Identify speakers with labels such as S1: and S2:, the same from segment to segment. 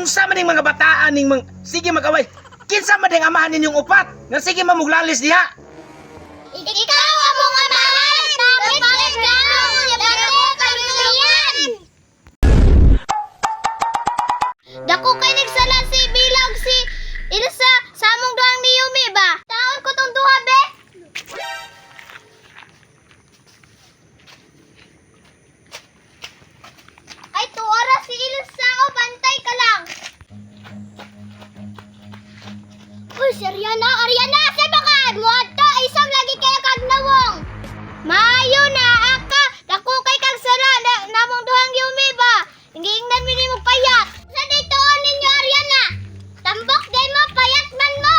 S1: unsa man ning mga bataan ning mga sige magaway. Kinsa man ding amahan ninyong upat nga sige mamuglalis diha.
S2: Ikaw ang! Bakit ikaw? Bakit pamilyan? Dako Ariana! Ariana! Sa baka! Muadto! Isang lagi kayo kagnawong! Maayo na! Aka! Dako kay kag sala! Na, namong duhang yumi ba? Hingingnan mi mo payat! Sa dito ninyo Ariana! Tambok day mo! Payat man mo!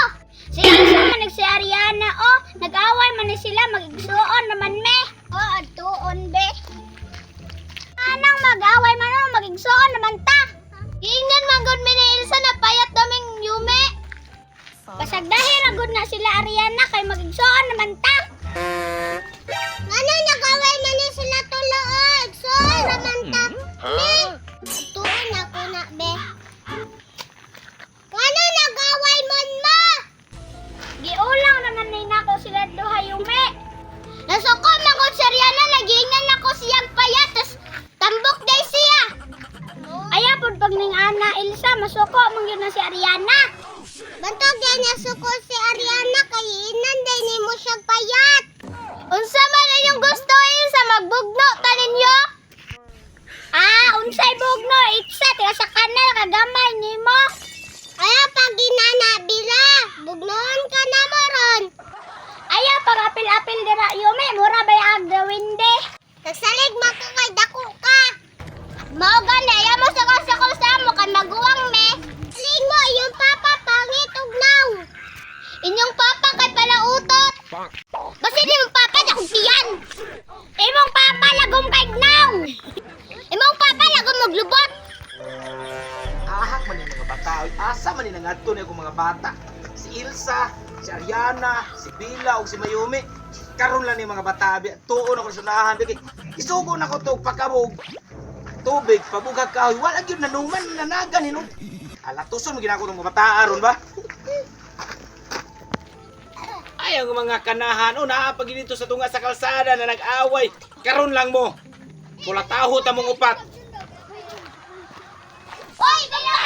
S2: Si man nag si Ariana oh! Nag-away man sila! Magigsuon naman me! Oh, adtuon be! Anang mag-away man oh! Magigsuon naman ta! Hingnan man gud Basag dahil ragod na sila Ariana kay magigsoon naman ta. Ano nagaway man ni sila tulood? Soon naman ta. Be, tuon ako na be. Ano nagaway man mo? Giulang naman ni nako sila duha yume. Nasuko man ko si Ariana nagingan ako siyang payat tas tambok day siya. Aya pud pag ning ana Elsa masuko man gyud na si Ariana. Bantog din niya suko si Ariana kay inan din ni mo siya payat. Unsa man inyong gusto Elsa magbugno ta ninyo? Ah, unsay bugno? Itsa tiga sa kanal kagamay nimo. Aya pag ginana bila, bugnoon ka na mo ron. Aya pag apil-apil dira yume, mura bay ag gawinde. Nagsalig man ka kay dako ka. Mao gani, aya mo sa sa sa mo kay maguwang me. Salig mo, iyong papa pangit ug naw. Inyong papa kay palautot. Basi di mong papa dakong tiyan. Imong papa lagom kay naw. Imong papa lagom maglubot.
S1: Ahak man yung mga bata. Oy, Asa man ni nangadto akong mga bata. Si Ilsa, si Ariana, si Bila ug si Mayumi. Karon lang ni mga bata. Tuon ako sa unahan Di kay- Isugo na ko to pagkabog. Tubig, pabugag kahoy. Wala gyud nanuman nanagan hino. Ala tuson ginako ng mga bata aron ba? Ay, ang mga kanahan, o naapag dito sa tunga sa kalsada na nag-away. Karon lang mo. Pula taho ta mong upat.
S2: Oy, kaya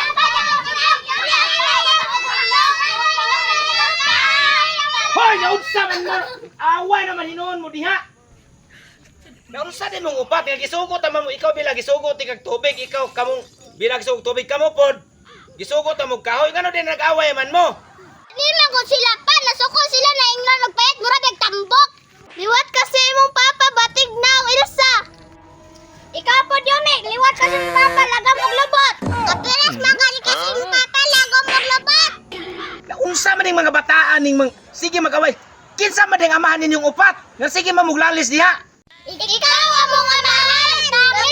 S1: Hoy, naunsa man mo. Away naman hinuon mo diha. Naunsa din mong upat nga gisugot ta mo ikaw bila gisugot ti kag tubig ikaw kamong bila gisugot tubig kamo pod. Gisugot ta mo kahoy ngano din nag-away man mo.
S2: Di man ko sila pa, nasuko sila na ingnon magpayat mura big tambok. Liwat kasi imong papa batig now Ilsa. Ikaw po Yumi, liwat kasi imong papa lagam og lubot. Kapiras magani kasi imong
S1: unsa man ning mga bataan ning mga sige magaway. Kinsa man ning amahan ninyong upat? Nga sige mamuglalis diha.
S2: Ikaw among amahan. Dapat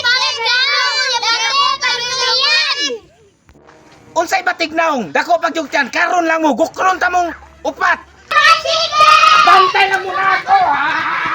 S1: Unsay batig naong dako pagyugtyan karon lang mo. Gukron ta mong upat. Bantay mo na ako ha?